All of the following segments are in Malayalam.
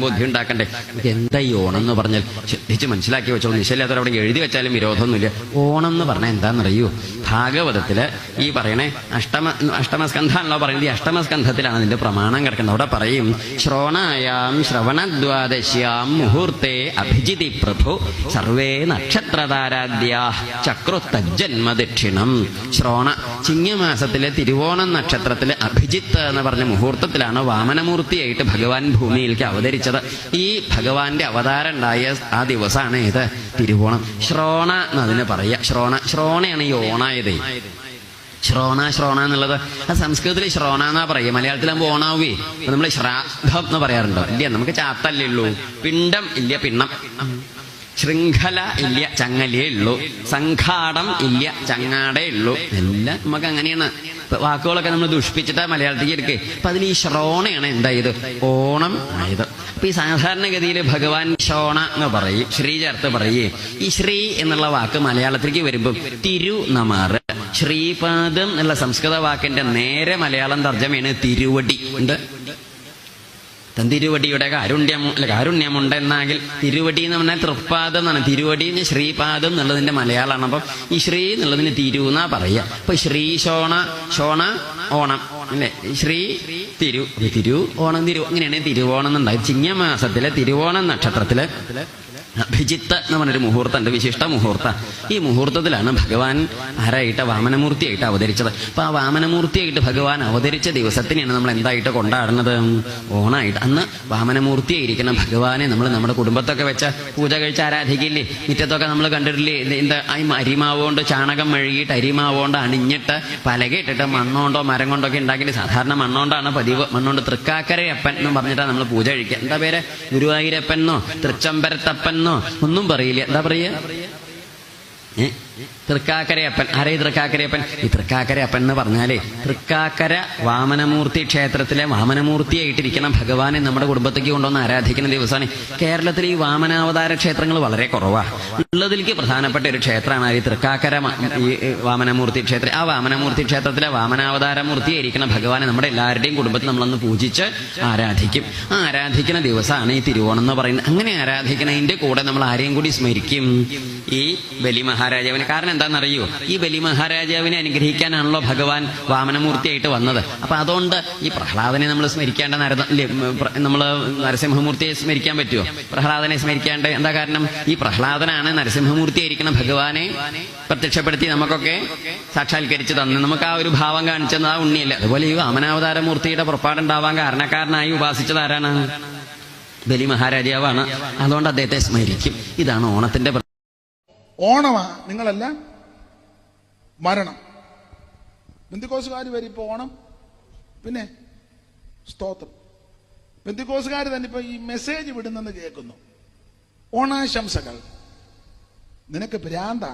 ബോധ്യം ഉണ്ടാക്കണ്ടേ? എന്താ ഈ ഓണം എന്ന് പറഞ്ഞാൽ ശ്രദ്ധിച്ച് മനസ്സിലാക്കി വെച്ചോളൂ. അവിടെ എഴുതി വെച്ചാലും വിരോധമൊന്നുമില്ല. ഓണം എന്ന് പറഞ്ഞാൽ എന്താണെന്നറിയൂ? ഭാഗവതത്തിൽ ഈ പറയണേ അഷ്ടമ അഷ്ടമസ്കന്ധാണല്ലോ പറയുന്നത്. ഈ അഷ്ടമസ്കന്ധത്തിലാണ് അതിന്റെ പ്രമാണം കിടക്കുന്നത്. അവിടെ പറയും ശ്രോണായാം ശ്രവണദ്വാദശ്യാം മുഹൂർത്തെ അഭിജിതി പ്രഭു സർവേ നക്ഷത്രതാരാദ്യാ ചക്രുത്തജ്ജന്മദക്ഷിണം. ശ്രോണ ചിങ്ങമാസത്തിലെ തിരുവോണം നക്ഷത്രത്തിലെ അഭിജിത്ത് എന്ന് പറഞ്ഞ മുഹൂർത്തത്തിലാണ് വാമനമൂർത്തിയായിട്ട് ഭഗവാൻ ഭൂമിയിലേക്ക് അവതരിച്ചത്. ഈ ഭഗവാന്റെ അവതാരം ഉണ്ടായ ആ ദിവസമാണ് ഇത് തിരുവോണം. ശ്രോണ എന്നതിന് പറയുക. ശ്രോണ ശ്രോണയാണ് ഈ ഓണായത്. ശ്രോണ ശ്രോണ എന്നുള്ളത്. ആ സംസ്കൃതത്തിൽ ശ്രോണ എന്നാ പറയുക മലയാളത്തിലാകുമ്പോൾ ഓണാവേ നമ്മൾ ശ്രാദ്ധം എന്ന് പറയാറുണ്ടോ? ഇല്ല നമുക്ക് ചാത്തല്ലേ ഉള്ളൂ. പിണ്ടം ഇല്ല പിണ്ണം. ശൃംഖല ഇല്ല ചങ്ങലേ ഉള്ളൂ. സംഘാടം ഇല്ല ചങ്ങാടേ ഉള്ളൂ. എല്ലാം നമുക്ക് അങ്ങനെയാണ്. വാക്കുകളൊക്കെ നമ്മൾ ദുഷ്പിച്ചിട്ടാ മലയാളത്തിലേക്ക് എടുക്കേ. അപ്പൊ അതിൽ ഈ ശ്രോണയാണ് എന്തായത്? ഓണം ആയത്. ഈ സാധാരണഗതിയിൽ ഭഗവാൻ ശോണ എന്ന് പറയും ശ്രീ ചേർത്ത് പറയേ. ഈ ശ്രീ എന്നുള്ള വാക്ക് മലയാളത്തിലേക്ക് വരുമ്പോൾ തിരു നമാറ് ശ്രീപാദം എന്നുള്ള സംസ്കൃത വാക്കിന്റെ നേരെ മലയാളം തർജമയാണ് തിരുവടി. ഉണ്ട്? തിരുവടിയുടെ കാരുണ്യം അല്ല എന്നാകിൽ തിരുവടി എന്ന് പറഞ്ഞാൽ തൃപ്പാദം എന്നാണ്. തിരുവടി ശ്രീപാദം എന്നുള്ളതിന്റെ മലയാളമാണ്. അപ്പം ഈ ശ്രീ എന്നുള്ളതിന് തിരു എന്നാ പറയുക. അപ്പൊ ശ്രീ ശോണ ശോണ ഓണം. അല്ലെ? ശ്രീ തിരു തിരു ഓണം തിരു. അങ്ങനെയാണ് തിരുവോണം എന്നുണ്ടായി ചിങ്ങമാസത്തിലെ തിരുവോണം നക്ഷത്രത്തിൽ അഭിജിത്ത് എന്ന് പറഞ്ഞൊരു മുഹൂർത്തമുണ്ട് വിശിഷ്ട മുഹൂർത്ത. ഈ മുഹൂർത്തത്തിലാണ് ഭഗവാൻ ആരായിട്ട് വാമനമൂർത്തിയായിട്ട് അവതരിച്ചത്. അപ്പൊ ആ വാമനമൂർത്തിയായിട്ട് ഭഗവാൻ അവതരിച്ച ദിവസത്തിനെയാണ് നമ്മൾ എന്തായിട്ട് കൊണ്ടാടുന്നത്? ഓണായിട്ട്. അന്ന് വാമനമൂർത്തിയായിരിക്കണം ഭഗവാനെ നമ്മൾ നമ്മുടെ കുടുംബത്തൊക്കെ വെച്ച പൂജ കഴിച്ച് ആരാധിക്കില്ലേ? മുറ്റത്തൊക്കെ നമ്മൾ കണ്ടിട്ടില്ലേ? എന്താ ഈ അരിമാവുകൊണ്ട് ചാണകം മെഴുകിയിട്ട് അരിമാവുകൊണ്ട് അണിഞ്ഞിട്ട് പലകയിട്ടിട്ട് മണ്ണോണ്ടോ മരം കൊണ്ടൊക്കെ ഉണ്ടാക്കിയിട്ട് സാധാരണ മണ്ണോണ്ടാണ് പതിവ്. മണ്ണോണ്ട് തൃക്കാക്കരയപ്പൻ എന്ന് പറഞ്ഞിട്ടാണ് നമ്മൾ പൂജ കഴിക്കുക. എന്താ പേര്? ഗുരുവായൂരപ്പൻ എന്നോ തൃച്ചമ്പരത്തപ്പൻ എന്നോ? ഒന്നും പറയില്ല. എന്താ പറയുക? തൃക്കാക്കരയപ്പൻ. ആരേ തൃക്കാക്കരയപ്പൻ? ഈ തൃക്കാക്കരയപ്പൻ എന്ന് പറഞ്ഞാലേ തൃക്കാക്കര വാമനമൂർത്തി ക്ഷേത്രത്തിലെ വാമനമൂർത്തിയായിട്ടിരിക്കുന്ന ഭഗവാനെ നമ്മുടെ കുടുംബത്തേക്ക് കൊണ്ടുവന്ന് ആരാധിക്കുന്ന ദിവസമാണ്. കേരളത്തിൽ ഈ വാമനാവതാര ക്ഷേത്രങ്ങൾ വളരെ കുറവാണ് ഉള്ളതിലേക്ക് പ്രധാനപ്പെട്ട ഒരു ക്ഷേത്രമാണ് ഈ തൃക്കാക്കര ഈ വാമനമൂർത്തി ക്ഷേത്രം ആ വാമനമൂർത്തി ക്ഷേത്രത്തിലെ വാമനാവതാര മൂർത്തിയായിരിക്കുന്ന ഭഗവാനെ നമ്മുടെ എല്ലാവരുടെയും കുടുംബത്തിൽ നമ്മളൊന്ന് പൂജിച്ച് ആരാധിക്കും. ആ ആരാധിക്കുന്ന ദിവസമാണ് ഈ തിരുവോണം എന്ന് പറയുന്നത്. അങ്ങനെ ആരാധിക്കുന്നതിന്റെ കൂടെ നമ്മൾ ആരെയും കൂടി സ്മരിക്കും? ഈ ബലി മഹാരാജാവിനെ കാരണം എന്താണെന്നറിയോ ഈ ബലി മഹാരാജാവിനെ അനുഗ്രഹിക്കാനാണല്ലോ ഭഗവാൻ വാമനമൂർത്തിയായിട്ട് വന്നത്. അപ്പൊ അതുകൊണ്ട് ഈ പ്രഹ്ലാദനെ നമ്മൾ സ്മരിക്കേണ്ട നരത നമ്മൾ നരസിംഹമൂർത്തിയെ സ്മരിക്കാൻ പറ്റുമോ പ്രഹ്ലാദനെ സ്മരിക്കാണ്ട് എന്താ കാരണം? ഈ പ്രഹ്ലാദനാണ് നരസിംഹമൂർത്തിയായിരിക്കുന്ന ഭഗവാനെ പ്രത്യക്ഷപ്പെടുത്തി നമുക്കൊക്കെ സാക്ഷാത്കരിച്ച് തന്നു. നമുക്ക് ആ ഒരു ഭാവം കാണിച്ചത് ആ ഉണ്ണിയല്ല? അതുപോലെ ഈ വാമനാവതാര മൂർത്തിയുടെ പുറപ്പാടുണ്ടാവാൻ കാരണക്കാരനായി ഉപാസിച്ചത് ആരാണ്? ബലി മഹാരാജാവാണ് അതുകൊണ്ട് അദ്ദേഹത്തെ സ്മരിക്കും. ഇതാണ് ഓണത്തിന്റെ ഓണമാ. നിങ്ങളെല്ലാം മരണം. ബന്ധുക്കോസുകാർ വരും ഇപ്പോൾ ഓണം. പിന്നെ സ്തോത്രം. ബന്ധുക്കോസുകാർ തന്നെ ഇപ്പൊ ഈ മെസ്സേജ് വിടുന്നെന്ന് കേൾക്കുന്നു. ഓണാശംസകൾ. നിനക്ക് ഭ്രാന്ത.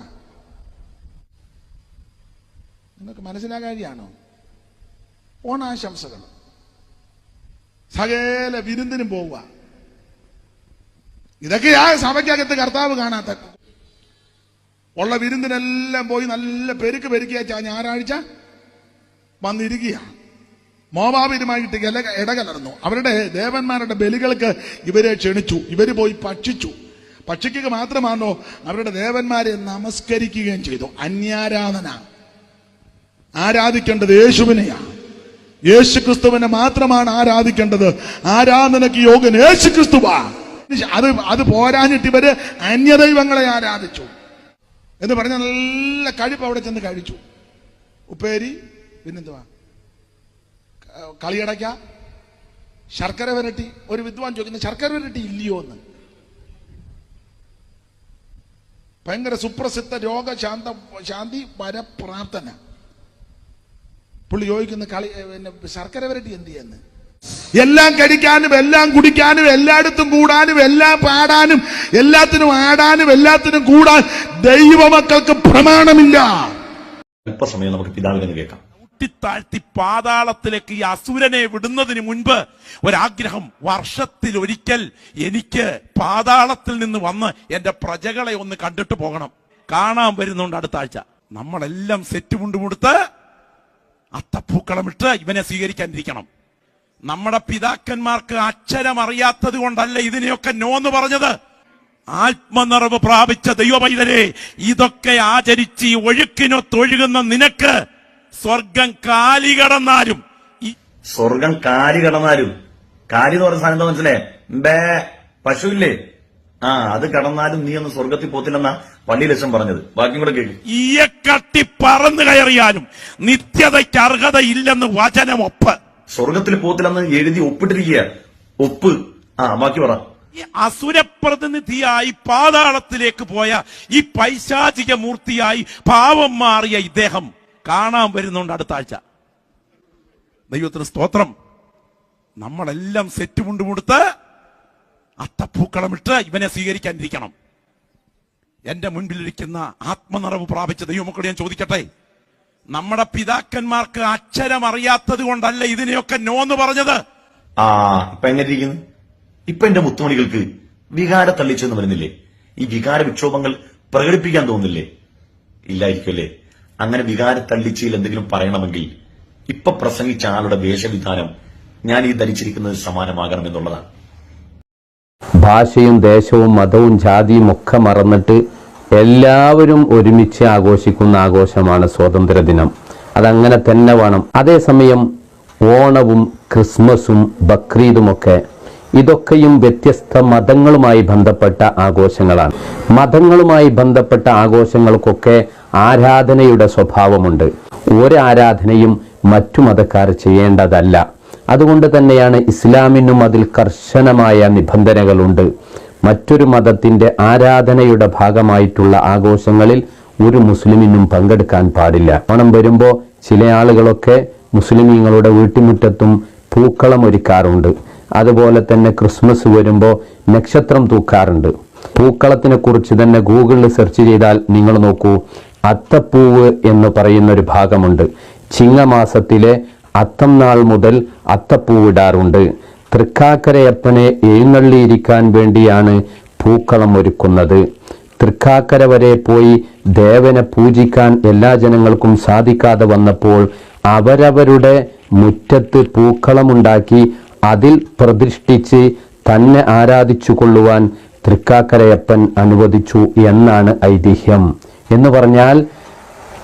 നിങ്ങൾക്ക് മനസ്സിലാകാഴിയാണോ ഓണാശംസകൾ. സകല വിരുന്നിനും പോവുക. ഇതൊക്കെ ഇതൊക്കെയാ സഭയ്ക്കകത്ത് കർത്താവ് കാണാത്ത ഉള്ള വിരുന്നിനെല്ലാം പോയി നല്ല പെരുക്ക് പെരുക്കിയ ഞായറാഴ്ച വന്നിരിക്കുക മോവാബിരുമായിട്ട് ഇല ഇടകലർന്നു. അവരുടെ ദേവന്മാരുടെ ബലികൾക്ക് ഇവരെ ക്ഷണിച്ചു. ഇവർ പോയി ഭക്ഷിച്ചു. ഭക്ഷിക്കുക മാത്രമാണോ അവരുടെ ദേവന്മാരെ നമസ്കരിക്കുകയും ചെയ്തു. അന്യാരാധന. ആരാധിക്കേണ്ടത് യേശുവിനെയാണ് യേശു ക്രിസ്തുവിനെ മാത്രമാണ് ആരാധിക്കേണ്ടത്. ആരാധനക്ക് യോഗൻ യേശു ക്രിസ്തുവാ അത് അത് പോരാഞ്ഞിട്ട് ഇവർ അന്യദൈവങ്ങളെ ആരാധിച്ചു. എന്ന് പറഞ്ഞ നല്ല കഴിപ്പ് അവിടെ ചെന്ന് കഴിച്ചു. ഉപ്പേരി പിന്നെന്തുവാ? കളിയടയ്ക്ക ശർക്കര വരട്ടി. ഒരു വിദ്വാൻ ചോദിക്കുന്നത് ശർക്കര വരട്ടി ഇല്ലയോ എന്ന്? ഭയങ്കര സുപ്രസിദ്ധ രോഗശാന്ത ശാന്തി വരപ്രാർത്ഥന. പുള്ളി ചോദിക്കുന്ന കളി പിന്നെ ശർക്കര വരട്ടി എന്ത് ചെയ്യുന്നു എല്ലാം കഴിക്കാനും എല്ലാം കുടിക്കാനും എല്ലായിടത്തും കൂടാനും എല്ലാം പാടാനും എല്ലാത്തിനും ആടാനും എല്ലാത്തിനും കൂടാൻ ദൈവമക്കൾക്ക് പ്രമാണമില്ല. അല്പസമയം നമുക്ക് പിതാവിനെ കേൾക്കാം. താഴ്ത്തി പാതാളത്തിലേക്ക് ഈ അസുരനെ വിടുന്നതിന് മുൻപ് ഒരാഗ്രഹം വർഷത്തിൽ ഒരിക്കൽ എനിക്ക് പാതാളത്തിൽ നിന്ന് വന്ന് എന്റെ പ്രജകളെ ഒന്ന് കണ്ടിട്ട് പോകണം. കാണാൻ വരുന്നുണ്ട് അടുത്ത ആഴ്ച. നമ്മളെല്ലാം സെറ്റ് മുണ്ടുമുടുത്ത് അത്തപ്പൂക്കളമിട്ട് ഇവനെ സ്വീകരിക്കാനിരിക്കണം. നമ്മുടെ പിതാക്കന്മാർക്ക് അക്ഷരമറിയാത്തത് കൊണ്ടല്ല ഇതിനെയൊക്കെ നോ എന്ന് പറഞ്ഞത്? ആത്മനിറവ് പ്രാപിച്ച ദൈവമൈതരെ ഇതൊക്കെ ആചരിച്ച് ഈ ഒഴുക്കിനൊത്തൊഴുകുന്ന നിനക്ക് സ്വർഗം കാലി കടന്നാലും. സ്വർഗം കാലി കടന്നാലും. കാലി എന്ന് പറഞ്ഞ സാധനം മനസ്സിലേ ബേ പശുവില്ലേ? ആ അത് കടന്നാലും നീ ഒന്ന് സ്വർഗത്തിൽ പോത്തില്ലെന്നാ പള്ളി ലക്ഷം പറഞ്ഞത്. ബാക്കിയും കൂടെ കേൾക്കും കട്ടി പറന്നു കയറിയാലും നിത്യതയ്ക്ക് അർഹതയില്ലെന്ന് വചനമൊപ്പ്. സ്വർഗത്തിൽ പോകത്തില്ലെന്ന് എഴുതി ഒപ്പിട്ടിരിക്കുക ഒപ്പ്. ആ ബാക്കി പറ. അസുരപ്രതിനിധിയായി പാതാളത്തിലേക്ക് പോയ ഈ പൈശാചിക മൂർത്തിയായി പാവം മാറിയ ഇദ്ദേഹം കാണാൻ വരുന്നുണ്ട് അടുത്ത ആഴ്ച. ദൈവത്തിന് സ്തോത്രം. നമ്മളെല്ലാം സെറ്റ് മുണ്ടുമുടുത്ത് അത്തപ്പൂക്കളമിട്ട് ഇവനെ സ്വീകരിക്കാനിരിക്കണം. എന്റെ മുൻപിലിരിക്കുന്ന ആത്മനിറവ് പ്രാപിച്ച ദൈവമക്കളോട് ഞാൻ ചോദിക്കട്ടെ? നമ്മുടെ പിതാക്കന്മാർക്ക് അക്ഷരം അറിയാത്തത് കൊണ്ടല്ല ഇതിനെയൊക്കെ നോന്ന് പറഞ്ഞത്. ആ ഇപ്പൊ എങ്ങനെ ഇരിക്കുന്നു ഇപ്പൊ എന്റെ മുത്തുമണികൾക്ക് വികാര തള്ളിച്ചെന്ന് വരുന്നില്ലേ ഈ വികാര വിക്ഷോഭങ്ങൾ പ്രകടിപ്പിക്കാൻ തോന്നില്ലേ? ഇല്ലായിരിക്കുമല്ലേ? അങ്ങനെ വികാര തള്ളിച്ചയിൽ എന്തെങ്കിലും പറയണമെങ്കിൽ ഇപ്പൊ പ്രസംഗിച്ച ആളുടെ വേഷവിധാനം ഞാൻ ഈ ധരിച്ചിരിക്കുന്നത് സമാനമാകണം എന്നുള്ളതാണ്. ഭാഷയും ദേശവും മതവും ജാതിയും ഒക്കെ മറന്നിട്ട് എല്ലാവരും ഒരുമിച്ച് ആഘോഷിക്കുന്ന ആഘോഷമാണ് സ്വാതന്ത്ര്യ ദിനം അതങ്ങനെ തന്നെ വേണം. അതേസമയം ഓണവും ക്രിസ്മസും ബക്രീദുമൊക്കെ ഇതൊക്കെയും വ്യത്യസ്ത മതങ്ങളുമായി ബന്ധപ്പെട്ട ആഘോഷങ്ങളാണ്. മതങ്ങളുമായി ബന്ധപ്പെട്ട ആഘോഷങ്ങൾക്കൊക്കെ ആരാധനയുടെ സ്വഭാവമുണ്ട്. ഒരാരാധനയും മറ്റു മതക്കാർ ചെയ്യേണ്ടതല്ല. അതുകൊണ്ട് തന്നെയാണ് ഇസ്ലാമിനും അതിൽ കർശനമായ നിബന്ധനകളുണ്ട്. മറ്റൊരു മതത്തിന്റെ ആരാധനയുടെ ഭാഗമായിട്ടുള്ള ആഘോഷങ്ങളിൽ ഒരു മുസ്ലിമിനും പങ്കെടുക്കാൻ പാടില്ല. ഓണം വരുമ്പോൾ ചില ആളുകളൊക്കെ മുസ്ലിമീങ്ങളുടെ വീട്ടുമുറ്റത്തും പൂക്കളം ഒരുക്കാറുണ്ട്. അതുപോലെ തന്നെ ക്രിസ്മസ് വരുമ്പോൾ നക്ഷത്രം തൂക്കാറുണ്ട്. പൂക്കളത്തിനെ കുറിച്ച് തന്നെ ഗൂഗിളിൽ സെർച്ച് ചെയ്താൽ നിങ്ങൾ നോക്കൂ അത്തപ്പൂവ് എന്ന് പറയുന്ന ഒരു ഭാഗമുണ്ട്. ചിങ്ങമാസത്തിലെ അത്തം നാൾ മുതൽ അത്തപ്പൂവിടാറുണ്ട് തൃക്കാക്കരയപ്പനെ എഴുന്നള്ളിയിരിക്കാൻ വേണ്ടിയാണ് പൂക്കളം ഒരുക്കുന്നത്. തൃക്കാക്കര വരെ പോയി ദേവനെ പൂജിക്കാൻ എല്ലാ ജനങ്ങൾക്കും സാധിക്കാതെ വന്നപ്പോൾ അവരവരുടെ മുറ്റത്ത് പൂക്കളമുണ്ടാക്കി അതിൽ പ്രതിഷ്ഠിച്ച് തന്നെ ആരാധിച്ചു കൊള്ളുവാൻ തൃക്കാക്കരയപ്പൻ അനുവദിച്ചു എന്നാണ് ഐതിഹ്യം. എന്ന് പറഞ്ഞാൽ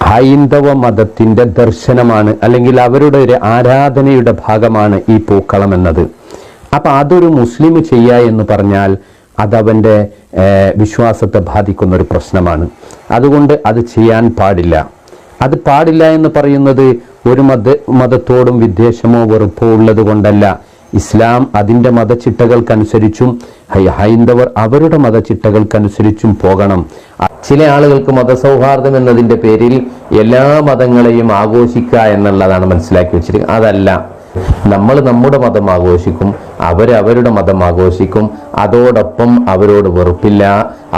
ഹൈന്ദവ മതത്തിന്റെ ദർശനമാണ് അല്ലെങ്കിൽ അവരുടെ ഒരു ആരാധനയുടെ ഭാഗമാണ് ഈ പൂക്കളം എന്നത്. അപ്പൊ അതൊരു മുസ്ലിം ചെയ്യുക എന്ന് പറഞ്ഞാൽ അതവന്റെ വിശ്വാസത്തെ ബാധിക്കുന്ന ഒരു പ്രശ്നമാണ്. അതുകൊണ്ട് അത് ചെയ്യാൻ പാടില്ല. അത് പാടില്ല എന്ന് പറയുന്നത് ഒരു മത മതത്തോടും വിദ്വേഷമോ വെറുപ്പോ ഉള്ളത് കൊണ്ടല്ല. ഇസ്ലാം അതിന്റെ മതചിട്ടകൾക്കനുസരിച്ചും ഹൈ- ഹൈന്ദവർ അവരുടെ മതചിട്ടകൾക്കനുസരിച്ചും പോകണം. ചില ആളുകൾക്ക് മതസൗഹാർദ്ദം എന്നതിന്റെ പേരിൽ എല്ലാ മതങ്ങളെയും ആഘോഷിക്കുക എന്നുള്ളതാണ് മനസ്സിലാക്കി വെച്ചിരിക്കുന്നത്. അതല്ല. നമ്മൾ നമ്മുടെ മതം ആഘോഷിക്കും അവരവരുടെ മതം ആഘോഷിക്കും. അതോടൊപ്പം അവരോട് വെറുപ്പില്ല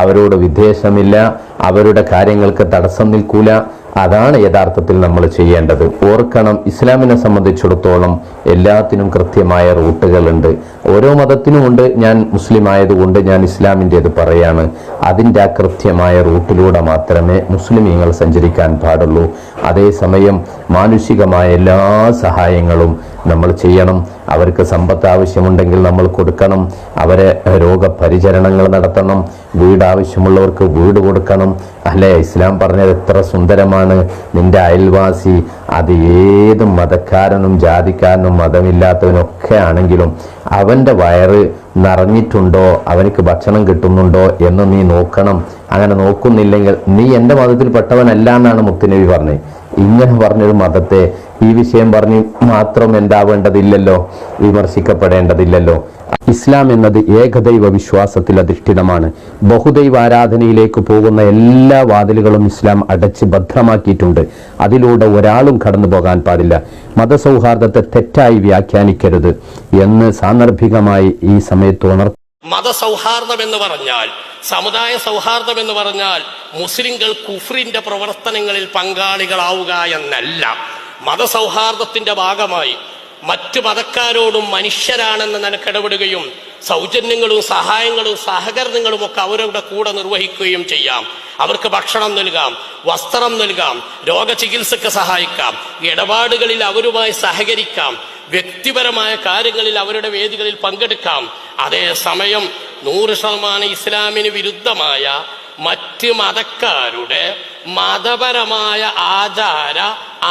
അവരോട് വിദ്വേഷമില്ല അവരുടെ കാര്യങ്ങൾക്ക് തടസ്സം നിൽക്കൂല. അതാണ് യഥാർത്ഥത്തിൽ നമ്മൾ ചെയ്യേണ്ടത്. ഓർക്കണം ഇസ്ലാമിനെ സംബന്ധിച്ചിടത്തോളം എല്ലാത്തിനും കൃത്യമായ റൂട്ടുകളുണ്ട്. ഓരോ മതത്തിനുമുണ്ട് ഞാൻ മുസ്ലിം ആയതുകൊണ്ട് ഞാൻ ഇസ്ലാമിന്റെത് പറയാണ്. അതിന്റെ ആ കൃത്യമായ റൂട്ടിലൂടെ മാത്രമേ മുസ്ലിമീങ്ങൾ സഞ്ചരിക്കാൻ പാടുള്ളൂ. അതേസമയം മാനുഷികമായ എല്ലാ സഹായങ്ങളും നമ്മൾ ചെയ്യണം. അവർക്ക് സമ്പത്ത് ആവശ്യമുണ്ടെങ്കിൽ നമ്മൾ കൊടുക്കണം. അവരെ രോഗപരിചരണങ്ങൾ നടത്തണം. വീട് ആവശ്യമുള്ളവർക്ക് വീട് കൊടുക്കണം. അല്ലെ? ഇസ്ലാം പറഞ്ഞത് എത്ര സുന്ദരമാണ്. നിന്റെ അയൽവാസി അത് ഏത് മതക്കാരനും ജാതിക്കാരനും മതമില്ലാത്തവനൊക്കെ ആണെങ്കിലും അവന്റെ വയറ് നിറഞ്ഞിട്ടുണ്ടോ? അവനക്ക് ഭക്ഷണം കിട്ടുന്നുണ്ടോ എന്ന് നീ നോക്കണം. അങ്ങനെ നോക്കുന്നില്ലെങ്കിൽ നീ എന്റെ മതത്തിൽ പെട്ടവനല്ല എന്നാണ് മുത്തുനബി പറഞ്ഞത്. ഇങ്ങനെ പറഞ്ഞൊരു മതത്തെ ഈ വിഷയം പറഞ്ഞ് മാത്രം എന്താവേണ്ടതില്ലല്ലോ? വിമർശിക്കപ്പെടേണ്ടതില്ലല്ലോ? ഇസ്ലാം എന്നത് ഏകദൈവ വിശ്വാസത്തിൽ അധിഷ്ഠിതമാണ്. ബഹുദൈവ ആരാധനയിലേക്ക് പോകുന്ന എല്ലാ വാതിലുകളും ഇസ്ലാം അടച്ച് ഭദ്രമാക്കിയിട്ടുണ്ട്. അതിലൂടെ ഒരാളും കടന്നു പോകാൻ പാടില്ല. മതസൗഹാർദ്ദത്തെ തെറ്റായി വ്യാഖ്യാനിക്കരുത് എന്ന് സാന്ദർഭികമായി ഈ സമയത്ത് ഉണർ മതസൗഹാർദ്ദം എന്ന് പറഞ്ഞാൽ സമുദായ സൗഹാർദ്ദം എന്ന് പറഞ്ഞാൽ മുസ്ലിങ്ങൾ കുഫ്രിന്റെ പ്രവർത്തനങ്ങളിൽ പങ്കാളികളാവുക എന്നല്ല. മതസൗഹാർദ്ദത്തിന്റെ ഭാഗമായി മറ്റു മതക്കാരോടും മനുഷ്യരാണെന്ന് നിനക്കിടപെടുകയും സൗജന്യങ്ങളും സഹായങ്ങളും സഹകരണങ്ങളും ഒക്കെ അവരുടെ കൂടെ നിർവഹിക്കുകയും ചെയ്യാം. അവർക്ക് ഭക്ഷണം നൽകാം വസ്ത്രം നൽകാം രോഗചികിത്സക്ക് സഹായിക്കാം ഇടപാടുകളിൽ അവരുമായി സഹകരിക്കാം വ്യക്തിപരമായ കാര്യങ്ങളിൽ അവരുടെ വേദികളിൽ പങ്കെടുക്കാം. അതേസമയം നൂറ് ശതമാനം ഇസ്ലാമിന് വിരുദ്ധമായ മറ്റ് മതക്കാരുടെ മതപരമായ ആചാര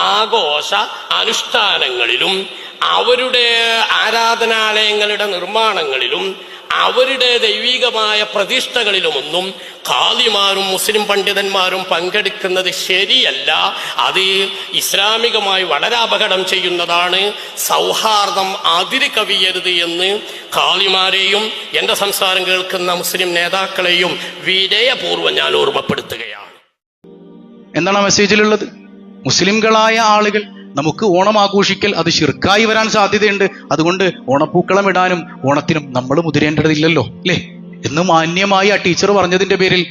ആഘോഷ അനുഷ്ഠാനങ്ങളിലും അവരുടെ ആരാധനാലയങ്ങളുടെ നിർമ്മാണങ്ങളിലും അവരുടെ ദൈവികമായ പ്രതിഷ്ഠകളിലുമൊന്നും ഖാദിമാരും മുസ്ലിം പണ്ഡിതന്മാരും പങ്കെടുക്കുന്നത് ശരിയല്ല. അത് ഇസ്ലാമികമായി വളരെ അപകടം ചെയ്യുന്നതാണ്. സൗഹാർദ്ദം അതിര് കവിയരുത് എന്ന് ഖാദിമാരെയും എന്റെ സംസാരം കേൾക്കുന്ന മുസ്ലിം നേതാക്കളെയും വിനയപൂർവം ഞാൻ ഓർമ്മപ്പെടുത്തുകയാണ്. എന്താണ് ആ മെസ്സേജിലുള്ളത് മുസ്ലിംകളായ ആളുകൾ നമുക്ക് ഓണം ആഘോഷിക്കൽ അത് ശിർക്കായി വരാൻ സാധ്യതയുണ്ട്. അതുകൊണ്ട് ഓണപ്പൂക്കളം ഇടാനും ഓണത്തിനും നമ്മൾ മുതിരേണ്ടതില്ലല്ലോ അല്ലേ? എന്ന് മാന്യമായി ആ ടീച്ചർ പറഞ്ഞതിന്റെ പേരിൽ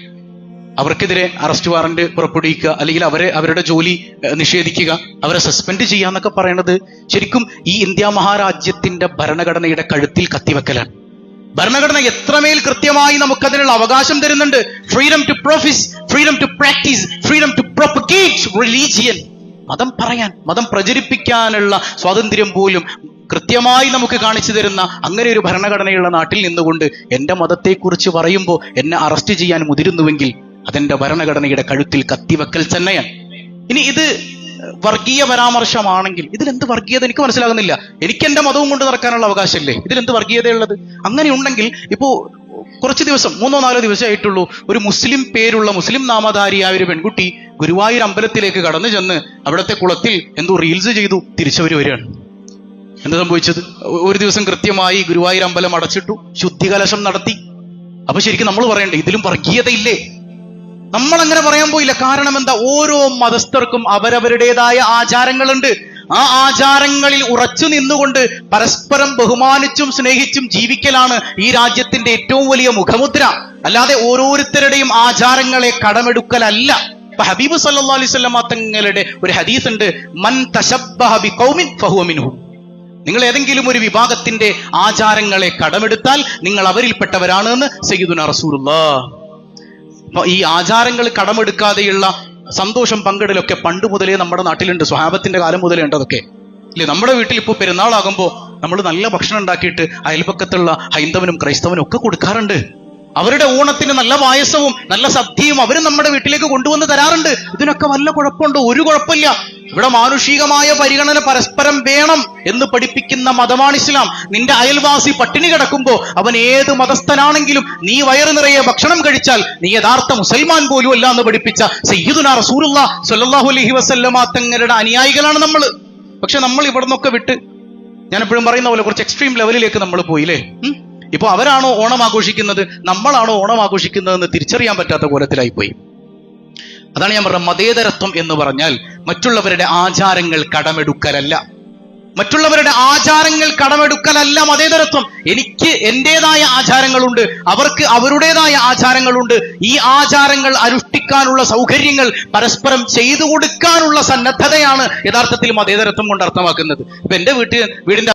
അവർക്കെതിരെ അറസ്റ്റ് വാറന്റ് പുറപ്പെടുവിക്കുക അല്ലെങ്കിൽ അവരെ അവരുടെ ജോലി നിഷേധിക്കുക അവരെ സസ്പെൻഡ് ചെയ്യുക എന്നൊക്കെ പറയുന്നത് ശരിക്കും ഈ ഇന്ത്യ മഹാരാജ്യത്തിന്റെ ഭരണഘടനയുടെ കഴുത്തിൽ കത്തിവെക്കലാണ്. ഭരണഘടന എത്രമേൽ കൃത്യമായി നമുക്കതിനുള്ള അവകാശം തരുന്നുണ്ട്. Freedom to profess freedom to practise freedom to propagate religion മതം പറയാൻ മതം പ്രചരിപ്പിക്കാനുള്ള സ്വാതന്ത്ര്യം പോലും കൃത്യമായി നമുക്ക് കാണിച്ചു തരുന്ന അങ്ങനെ ഒരു ഭരണഘടനയുള്ള നാട്ടിൽ നിന്നുകൊണ്ട് എന്റെ മതത്തെക്കുറിച്ച് പറയുമ്പോൾ എന്നെ അറസ്റ്റ് ചെയ്യാൻ മുതിരുന്നുവെങ്കിൽ അതെന്റെ ഭരണഘടനയുടെ കഴുത്തിൽ കത്തിവെക്കൽ തന്നെയാണ്. ഇനി ഇത് വർഗീയ പരാമർശമാണെങ്കിൽ ഇതിലെന്ത് വർഗീയത എനിക്ക് മനസ്സിലാകുന്നില്ല. എനിക്ക് എന്റെ മതവും കൊണ്ട് നടക്കാനുള്ള അവകാശമല്ലേ? ഇതിലെന്ത് വർഗീയതയുള്ളത്? അങ്ങനെ ഉണ്ടെങ്കിൽ ഇപ്പോ കുറച്ച് ദിവസം മൂന്നോ നാലോ ദിവസമായിട്ടുള്ളൂ ഒരു മുസ്ലിം പേരുള്ള മുസ്ലിം നാമധാരിയായ ഒരു പെൺകുട്ടി ഗുരുവായൂർ അമ്പലത്തിലേക്ക് കടന്നു ചെന്ന് അവിടുത്തെ കുളത്തിൽ എന്തോ റീൽസ് ചെയ്തു തിരിച്ചവര് വരികയാണ്. എന്താ സംഭവിച്ചത്? ഒരു ദിവസം കൃത്യമായി ഗുരുവായൂർ അമ്പലം അടച്ചിട്ടു ശുദ്ധികലശം നടത്തി. അപ്പൊ ശരിക്കും നമ്മൾ പറയണ്ടേ ഇതിലും വർഗീയതയില്ലേ? നമ്മൾ അങ്ങനെ പറയാൻ പോയില്ല. കാരണം എന്താ? ഓരോ മതസ്ഥർക്കും അവരവരുടേതായ ആചാരങ്ങളുണ്ട്. ആ ആചാരങ്ങളിൽ ഉറച്ചു നിന്നുകൊണ്ട് പരസ്പരം ബഹുമാനിച്ചും സ്നേഹിച്ചും ജീവിക്കലാണ് ഈ രാജ്യത്തിന്റെ ഏറ്റവും വലിയ മുഖമുദ്ര. അല്ലാതെ ഓരോരുത്തരുടെയും ആചാരങ്ങളെ കടമെടുക്കലല്ല. ഇപ്പൊ ഹബീബ് സല്ലല്ലാഹു അലൈഹി വസല്ലമ തങ്ങളുടെ ഒരു ഹദീസ് ഉണ്ട് മൻ തശബ്ബഹ കൗമിൻ ഫഹുവ മിൻഹും. നിങ്ങൾ ഏതെങ്കിലും ഒരു വിഭാഗത്തിന്റെ ആചാരങ്ങളെ കടമെടുത്താൽ നിങ്ങൾ അവരിൽപ്പെട്ടവരാണ് എന്ന് സയ്യിദുന അപ്പൊ ഈ ആചാരങ്ങൾ കടമെടുക്കാതെയുള്ള സന്തോഷം പങ്കിടലൊക്കെ പണ്ട് മുതലേ നമ്മുടെ നാട്ടിലുണ്ട് സ്വഹാബത്തിന്റെ കാലം മുതലേ ഉണ്ട് അതൊക്കെ. ഇല്ലേ? നമ്മുടെ വീട്ടിൽ ഇപ്പോൾ പെരുന്നാളാകുമ്പോൾ നമ്മൾ നല്ല ഭക്ഷണം ഉണ്ടാക്കിയിട്ട് അയൽപക്കത്തുള്ള ഹൈന്ദവനും ക്രൈസ്തവനും ഒക്കെ കൊടുക്കാറുണ്ട്. അവരുടെ ഊണത്തിന് നല്ല പായസവും നല്ല സദ്യയും അവരും നമ്മുടെ വീട്ടിലേക്ക് കൊണ്ടുവന്ന് തരാറുണ്ട്. ഇതിനൊക്കെ വല്ല കുഴപ്പമുണ്ടോ? ഒരു കുഴപ്പമില്ല. ഇവിടെ മാനുഷികമായ പരിഗണന പരസ്പരം വേണം എന്ന് പഠിപ്പിക്കുന്ന മതമാണ് ഇസ്ലാം. നിന്റെ അയൽവാസി പട്ടിണി കിടക്കുമ്പോൾ അവൻ ഏത് മതസ്ഥനാണെങ്കിലും നീ വയറു നിറയെ ഭക്ഷണം കഴിച്ചാൽ നീ യഥാർത്ഥ മുസൽമാൻ പോലും അല്ല എന്ന് പഠിപ്പിച്ച സയ്യിദുന റസൂലുള്ള സല്ലല്ലാഹു അലൈഹി വസല്ലമ തങ്ങളുടെ അനുയായികളാണ് നമ്മൾ പക്ഷെ നമ്മൾ ഇവിടെ നിന്നൊക്കെ വിട്ട് ഞാൻ എപ്പോഴും പറയുന്ന പോലെ കുറച്ച് എക്സ്ട്രീം ലെവലിലേക്ക് നമ്മൾ പോയില്ലേ? ഇപ്പോൾ ഇപ്പൊ അവരാണോ ഓണം ആഘോഷിക്കുന്നത്? നമ്മളാണോ ഓണം ആഘോഷിക്കുന്നതെന്ന് തിരിച്ചറിയാൻ പറ്റാത്ത കോലത്തിലായി പോയി അതാണ് ഞാൻ പറഞ്ഞത് മതേതരത്വം എന്ന് പറഞ്ഞാൽ മറ്റുള്ളവരുടെ ആചാരങ്ങൾ കടമെടുക്കലല്ല. മറ്റുള്ളവരുടെ ആചാരങ്ങൾ കടമെടുക്കലല്ല മതേതരത്വം. എനിക്ക് എന്റെതായ ആചാരങ്ങളുണ്ട് അവർക്ക് അവരുടേതായ ആചാരങ്ങളുണ്ട്. ഈ ആചാരങ്ങൾ അനുഷ്ഠിക്കാനുള്ള സൗകര്യങ്ങൾ പരസ്പരം ചെയ്തു കൊടുക്കാനുള്ള സന്നദ്ധതയാണ് യഥാർത്ഥത്തിൽ മതേതരത്വം കൊണ്ട് അർത്ഥമാക്കുന്നത്. ഇപ്പൊ എന്റെ വീട്ടിൽ വീടിന്റെ